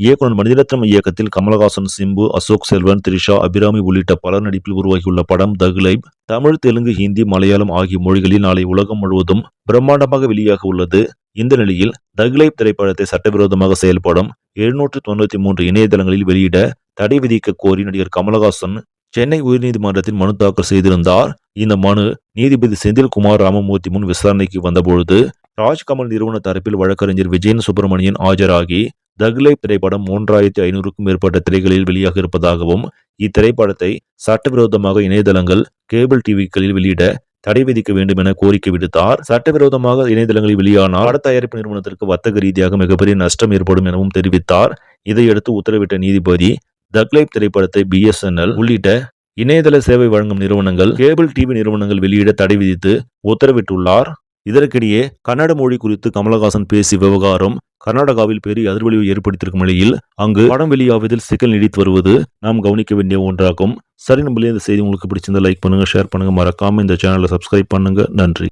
இயக்குனர் மணிரத்னம் இயக்கத்தில் கமலஹாசன் சிம்பு அசோக் செல்வன் த்ரிஷா அபிராமி உள்ளிட்ட பலர் நடிப்பில் உருவாகியுள்ள படம் தகுலைப் தமிழ் தெலுங்கு ஹிந்தி மலையாளம் ஆகிய மொழிகளில் நாளை உலகம் முழுவதும் பிரம்மாண்டமாக வெளியாக உள்ளது. இந்த நிலையில் தக்லைப் திரைப்படத்தை சட்டவிரோதமாக செயல்படும் எழுநூற்று தொண்ணூத்தி மூன்று இணையதளங்களில் வெளியிட தடை விதிக்க கோரி நடிகர் கமலஹாசன் சென்னை உயர்நீதிமன்றத்தில் மனு தாக்கல் செய்திருந்தார். இந்த மனு நீதிபதி செந்தில்குமார் ராமமூர்த்தி முன் விசாரணைக்கு வந்தபொழுது ராஜ்கமல் நிறுவன தரப்பில் வழக்கறிஞர் விஜயன் சுப்பிரமணியன் ஆஜராகி தக்லைப் திரைப்படம் மூன்றாயிரத்தி ஐநூறுக்கும் மேற்பட்ட திரைகளில் வெளியாக இருப்பதாகவும் இத்திரைப்படத்தை சட்டவிரோதமாக இணையதளங்கள் கேபிள் டிவிக்களில் வெளியிட தடை விதிக்க வேண்டும் என கோரிக்கை விடுத்தார். சட்டவிரோதமாக இணையதளங்களில் வெளியானால் பட தயாரிப்பு நிறுவனத்திற்கு வர்த்தக ரீதியாக மிகப்பெரிய நஷ்டம் ஏற்படும் எனவும் தெரிவித்தார். இதையடுத்து உத்தரவிட்ட நீதிபதி தக்லைப் திரைப்படத்தை பிஎஸ்என்எல் உள்ளிட்ட இணையதள சேவை வழங்கும் நிறுவனங்கள் கேபிள் டிவி நிறுவனங்கள் வெளியிட தடை விதித்து உத்தரவிட்டுள்ளார். இதற்கிடையே கன்னட மொழி குறித்து கமலஹாசன் பேசிய விவகாரம் கர்நாடகாவில் பெரிய அதிர்வலியை ஏற்படுத்தியிருக்கும் நிலையில் அங்கு படம் வெளியாவதில் சிக்கல் நீடித்து வருவது நாம் கவனிக்க வேண்டிய ஒன்றாகும். சரி நம்மளே இந்த செய்தி உங்களுக்கு பிடிச்சிருந்தா லைக் பண்ணுங்க ஷேர் பண்ணுங்க. மறக்காம இந்த சேனலை சப்ஸ்கிரைப் பண்ணுங்க. நன்றி.